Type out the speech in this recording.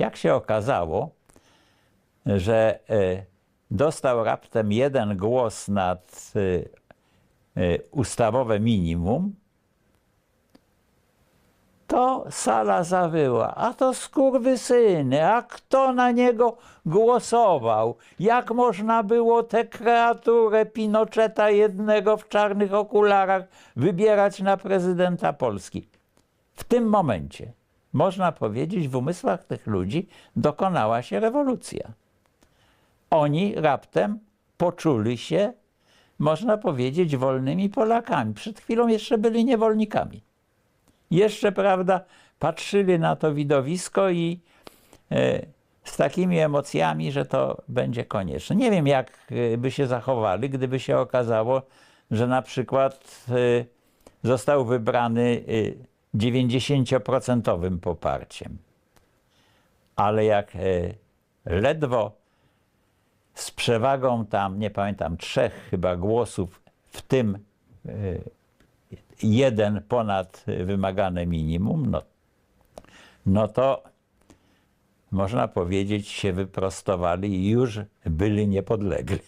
Jak się okazało, że e, dostał raptem jeden głos nad e, e, ustawowe minimum, to sala zawyła, a to skurwysyny, a kto na niego głosował? Jak można było tę kreaturę Pinocheta jednego w czarnych okularach wybierać na prezydenta Polski? W tym momencie, można powiedzieć, w umysłach tych ludzi dokonała się rewolucja. Oni raptem poczuli się, można powiedzieć, wolnymi Polakami. Przed chwilą jeszcze byli niewolnikami jeszcze, prawda, patrzyli na to widowisko i e, z takimi emocjami, że to będzie konieczne. Nie wiem, jak e, by się zachowali, gdyby się okazało, że na przykład e, został wybrany e, 90% poparciem. Ale jak e, ledwo z przewagą tam, nie pamiętam, trzech chyba głosów, w tym e, jeden ponad wymagane minimum, no, no to można powiedzieć się wyprostowali i już byli niepodlegli.